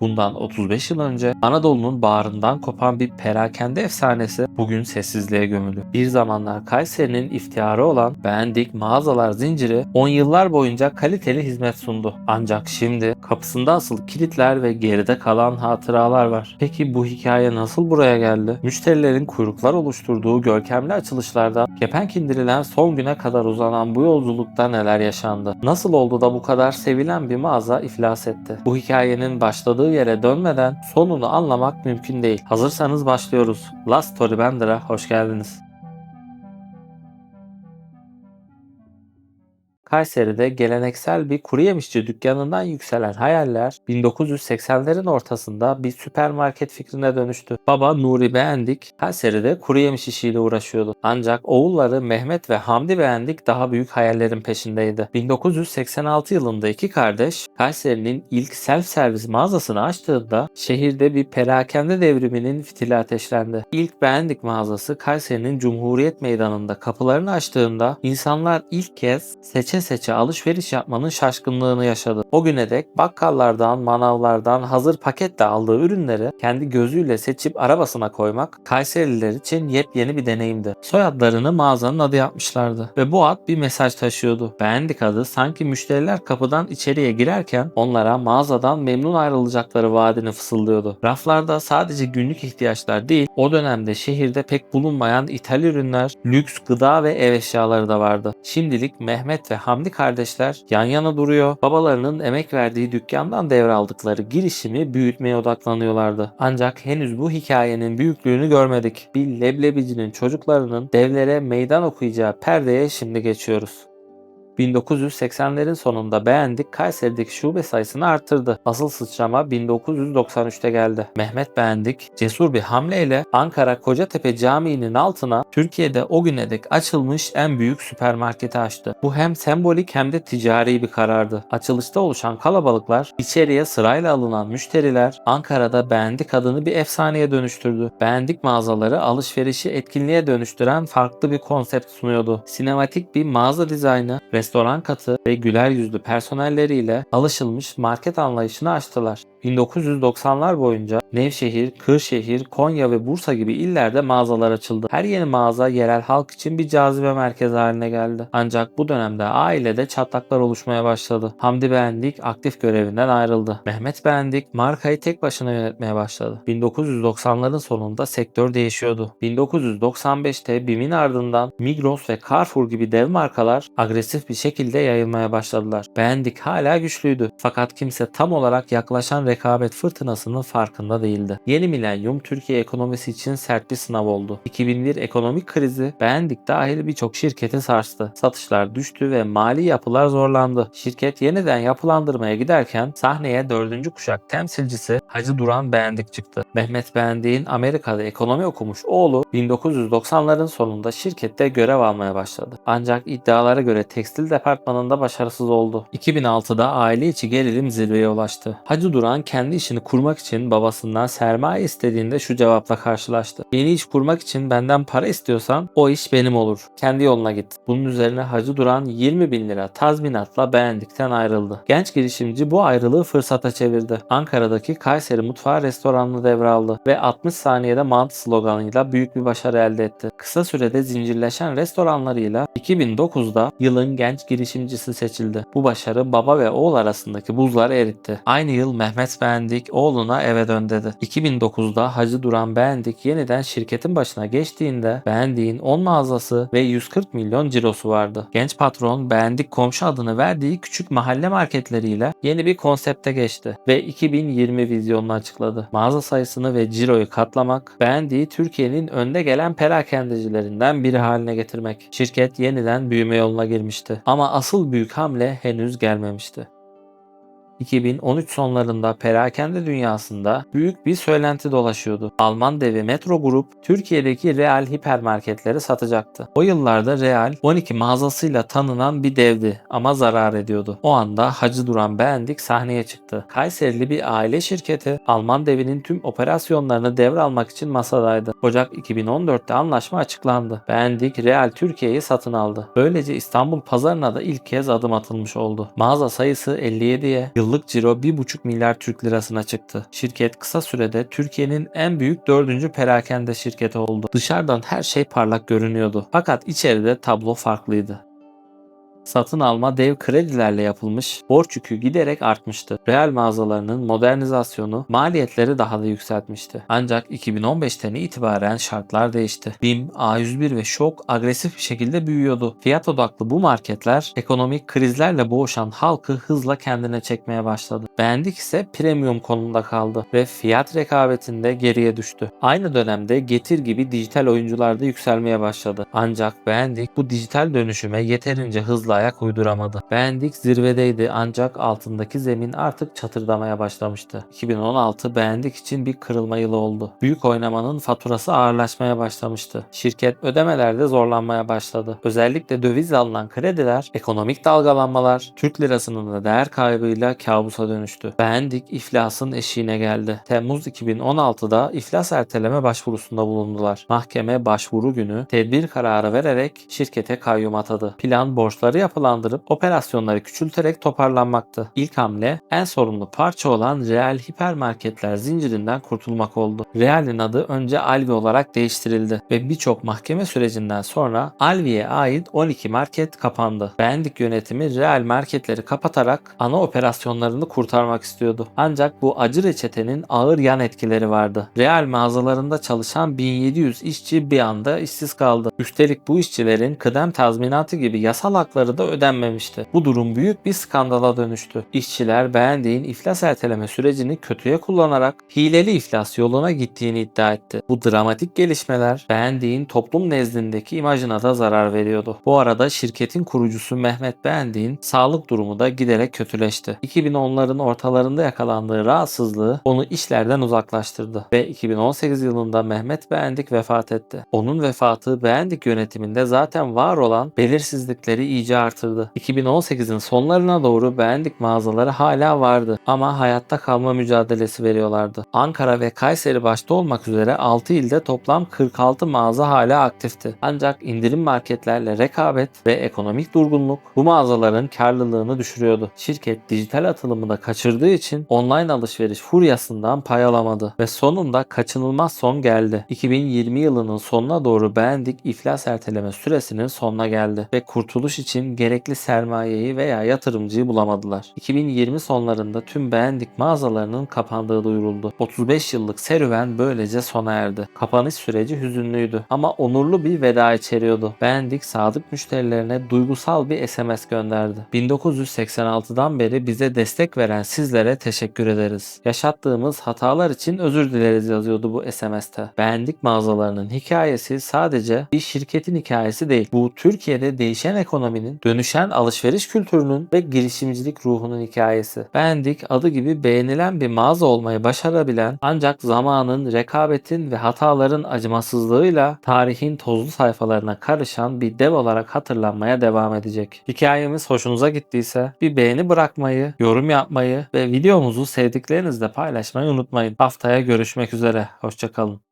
Bundan 35 yıl önce Anadolu'nun bağrından kopan bir perakende efsanesi bugün sessizliğe gömülü. Bir zamanlar Kayseri'nin iftiharı olan Beğendik mağazalar zinciri 10 yıllar boyunca kaliteli hizmet sundu. Ancak şimdi kapısında asılı kilitler ve geride kalan hatıralar var. Peki bu hikaye nasıl buraya geldi? Müşterilerin kuyruklar oluşturduğu görkemli açılışlarda kepenk indirilen son güne kadar uzanan bu yolculukta neler yaşandı? Nasıl oldu da bu kadar sevilen bir mağaza iflas etti? Bu hikayenin başladığı yere dönmeden sonunu anlamak mümkün değil. Hazırsanız başlıyoruz. Last Story Bender'a hoş geldiniz. Kayseri'de geleneksel bir kuru yemişçi dükkanından yükselen hayaller 1980'lerin ortasında bir süpermarket fikrine dönüştü. Baba Nuri Beğendik Kayseri'de kuru yemiş işiyle uğraşıyordu. Ancak oğulları Mehmet ve Hamdi Beğendik daha büyük hayallerin peşindeydi. 1986 yılında iki kardeş Kayseri'nin ilk self servis mağazasını açtığında şehirde bir perakende devriminin fitili ateşlendi. İlk Beğendik mağazası Kayseri'nin Cumhuriyet Meydanı'nda kapılarını açtığında insanlar ilk kez seçe seçe alışveriş yapmanın şaşkınlığını yaşadı. O güne dek bakkallardan, manavlardan hazır paketle aldığı ürünleri kendi gözüyle seçip arabasına koymak Kayserililer için yepyeni bir deneyimdi. Soyadlarını mağazanın adı yapmışlardı ve bu ad bir mesaj taşıyordu. Beğendik adı sanki müşteriler kapıdan içeriye girerken onlara mağazadan memnun ayrılacakları vaadini fısıldıyordu. Raflarda sadece günlük ihtiyaçlar değil, o dönemde şehirde pek bulunmayan ithal ürünler, lüks gıda ve ev eşyaları da vardı. Şimdilik Mehmet ve Hamdi kardeşler yan yana duruyor. Babalarının emek verdiği dükkandan devraldıkları girişimi büyütmeye odaklanıyorlardı. Ancak henüz bu hikayenin büyüklüğünü görmedik. Bir leblebicinin çocuklarının devlere meydan okuyacağı perdeye şimdi geçiyoruz. 1980'lerin sonunda beğendik Kayseri'deki şube sayısını arttırdı. Asıl sıçrama 1993'te geldi. Mehmet Beğendik cesur bir hamleyle Ankara Kocatepe Camii'nin altına Türkiye'de o güne dek açılmış en büyük süpermarketi açtı. Bu hem sembolik hem de ticari bir karardı. Açılışta oluşan kalabalıklar, içeriye sırayla alınan müşteriler Ankara'da Beğendik adını bir efsaneye dönüştürdü. Beğendik mağazaları alışverişi etkinliğe dönüştüren farklı bir konsept sunuyordu. Sinematik bir mağaza dizaynı, restoran katı ve güler yüzlü personelleriyle alışılmış market anlayışını açtılar. 1990'lar boyunca Nevşehir, Kırşehir, Konya ve Bursa gibi illerde mağazalar açıldı. Her yeni mağaza yerel halk için bir cazibe merkezi haline geldi. Ancak bu dönemde ailede çatlaklar oluşmaya başladı. Hamdi Beğendik aktif görevinden ayrıldı. Mehmet Beğendik markayı tek başına yönetmeye başladı. 1990'ların sonunda sektör değişiyordu. 1995'te BİM'in ardından Migros ve Carrefour gibi dev markalar agresif bir şekilde yayılmaya başladılar. Beğendik hala güçlüydü. Fakat kimse tam olarak yaklaşan rekabet fırtınasının farkında değildi. Yeni milenyum Türkiye ekonomisi için sert bir sınav oldu. 2001 ekonomik krizi beğendik dahil birçok şirketi sarstı. Satışlar düştü ve mali yapılar zorlandı. Şirket yeniden yapılandırmaya giderken sahneye dördüncü kuşak temsilcisi Hacı Duran Beğendik çıktı. Mehmet Beğendik'in Amerika'da ekonomi okumuş oğlu 1990'ların sonunda şirkette görev almaya başladı. Ancak iddialara göre tekstil departmanında başarısız oldu. 2006'da aile içi gerilim zirveye ulaştı. Hacı Duran kendi işini kurmak için babasından sermaye istediğinde şu cevapla karşılaştı. Yeni iş kurmak için benden para istiyorsan o iş benim olur. Kendi yoluna git. Bunun üzerine Hacı Duran 20 bin lira tazminatla beğendikten ayrıldı. Genç girişimci bu ayrılığı fırsata çevirdi. Ankara'daki Kayseri Mutfağı restoranını devraldı ve 60 saniyede mantı sloganıyla büyük bir başarı elde etti. Kısa sürede zincirleşen restoranlarıyla 2009'da yılın genç girişimcisi seçildi. Bu başarı baba ve oğul arasındaki buzları eritti. Aynı yıl Mehmet Beğendik oğluna eve dön dedi. 2009'da Hacı Duran Beğendik yeniden şirketin başına geçtiğinde Beğendik'in 10 mağazası ve 140 milyon cirosu vardı. Genç patron Beğendik komşu adını verdiği küçük mahalle marketleriyle yeni bir konsepte geçti ve 2020 vizyonunu açıkladı. Mağaza sayısını ve ciroyu katlamak, Beğendik'i Türkiye'nin önde gelen perakendecilerinden biri haline getirmek. Şirket yeniden büyüme yoluna girmişti. Ama asıl büyük hamle henüz gelmemişti. 2013 sonlarında perakende dünyasında büyük bir söylenti dolaşıyordu. Alman devi Metro Grup Türkiye'deki Real hipermarketleri satacaktı. O yıllarda Real 12 mağazasıyla tanınan bir devdi ama zarar ediyordu. O anda Hacı Duran Beğendik sahneye çıktı. Kayserili bir aile şirketi Alman devinin tüm operasyonlarını devralmak için masadaydı. Ocak 2014'te anlaşma açıklandı. Beğendik Real Türkiye'yi satın aldı. Böylece İstanbul pazarına da ilk kez adım atılmış oldu. Mağaza sayısı 57'ye, yıllık Yıllık ciro 1,5 milyar Türk lirasına çıktı. Şirket kısa sürede Türkiye'nin en büyük dördüncü perakende şirketi oldu. Dışarıdan her şey parlak görünüyordu. Fakat içeride tablo farklıydı satın alma dev kredilerle yapılmış, borç yükü giderek artmıştı. Real mağazalarının modernizasyonu maliyetleri daha da yükseltmişti. Ancak 2015'ten itibaren şartlar değişti. BİM, A101 ve Şok agresif bir şekilde büyüyordu. Fiyat odaklı bu marketler ekonomik krizlerle boğuşan halkı hızla kendine çekmeye başladı. Beğendik ise premium konumda kaldı ve fiyat rekabetinde geriye düştü. Aynı dönemde Getir gibi dijital oyuncular da yükselmeye başladı. Ancak Beğendik bu dijital dönüşüme yeterince hızlı ayak uyduramadı. Beğendik zirvedeydi ancak altındaki zemin artık çatırdamaya başlamıştı. 2016 Beğendik için bir kırılma yılı oldu. Büyük oynamanın faturası ağırlaşmaya başlamıştı. Şirket ödemelerde zorlanmaya başladı. Özellikle döviz alınan krediler, ekonomik dalgalanmalar, Türk lirasının da değer kaybıyla kabusa dönüştü. Beğendik iflasın eşiğine geldi. Temmuz 2016'da iflas erteleme başvurusunda bulundular. Mahkeme başvuru günü tedbir kararı vererek şirkete kayyum atadı. Plan borçları yapılandırıp operasyonları küçülterek toparlanmaktı. İlk hamle en sorumlu parça olan Real hipermarketler zincirinden kurtulmak oldu. Real'in adı önce Alvi olarak değiştirildi ve birçok mahkeme sürecinden sonra Alvi'ye ait 12 market kapandı. Beğendik yönetimi Real marketleri kapatarak ana operasyonlarını kurtarmak istiyordu. Ancak bu acı reçetenin ağır yan etkileri vardı. Real mağazalarında çalışan 1700 işçi bir anda işsiz kaldı. Üstelik bu işçilerin kıdem tazminatı gibi yasal hakları da ödenmemişti. Bu durum büyük bir skandala dönüştü. İşçiler beğendiğin iflas erteleme sürecini kötüye kullanarak hileli iflas yoluna gittiğini iddia etti. Bu dramatik gelişmeler beğendiğin toplum nezdindeki imajına da zarar veriyordu. Bu arada şirketin kurucusu Mehmet Beğendiğin sağlık durumu da giderek kötüleşti. 2010'ların ortalarında yakalandığı rahatsızlığı onu işlerden uzaklaştırdı ve 2018 yılında Mehmet Beğendik vefat etti. Onun vefatı Beğendik yönetiminde zaten var olan belirsizlikleri artırdı. 2018'in sonlarına doğru Beğendik mağazaları hala vardı ama hayatta kalma mücadelesi veriyorlardı. Ankara ve Kayseri başta olmak üzere 6 ilde toplam 46 mağaza hala aktifti. Ancak indirim marketlerle rekabet ve ekonomik durgunluk bu mağazaların karlılığını düşürüyordu. Şirket dijital atılımı da kaçırdığı için online alışveriş furyasından pay alamadı ve sonunda kaçınılmaz son geldi. 2020 yılının sonuna doğru Beğendik iflas erteleme süresinin sonuna geldi ve kurtuluş için gerekli sermayeyi veya yatırımcıyı bulamadılar. 2020 sonlarında tüm Beğendik mağazalarının kapandığı duyuruldu. 35 yıllık serüven böylece sona erdi. Kapanış süreci hüzünlüydü ama onurlu bir veda içeriyordu. Beğendik sadık müşterilerine duygusal bir SMS gönderdi. 1986'dan beri bize destek veren sizlere teşekkür ederiz. Yaşattığımız hatalar için özür dileriz yazıyordu bu SMS'te. Beğendik mağazalarının hikayesi sadece bir şirketin hikayesi değil. Bu Türkiye'de değişen ekonominin, dönüşen alışveriş kültürünün ve girişimcilik ruhunun hikayesi. Beğendik adı gibi beğenilen bir mağaza olmayı başarabilen ancak zamanın, rekabetin ve hataların acımasızlığıyla tarihin tozlu sayfalarına karışan bir dev olarak hatırlanmaya devam edecek. Hikayemiz hoşunuza gittiyse bir beğeni bırakmayı, yorum yapmayı ve videomuzu sevdiklerinizle paylaşmayı unutmayın. Haftaya görüşmek üzere. Hoşçakalın.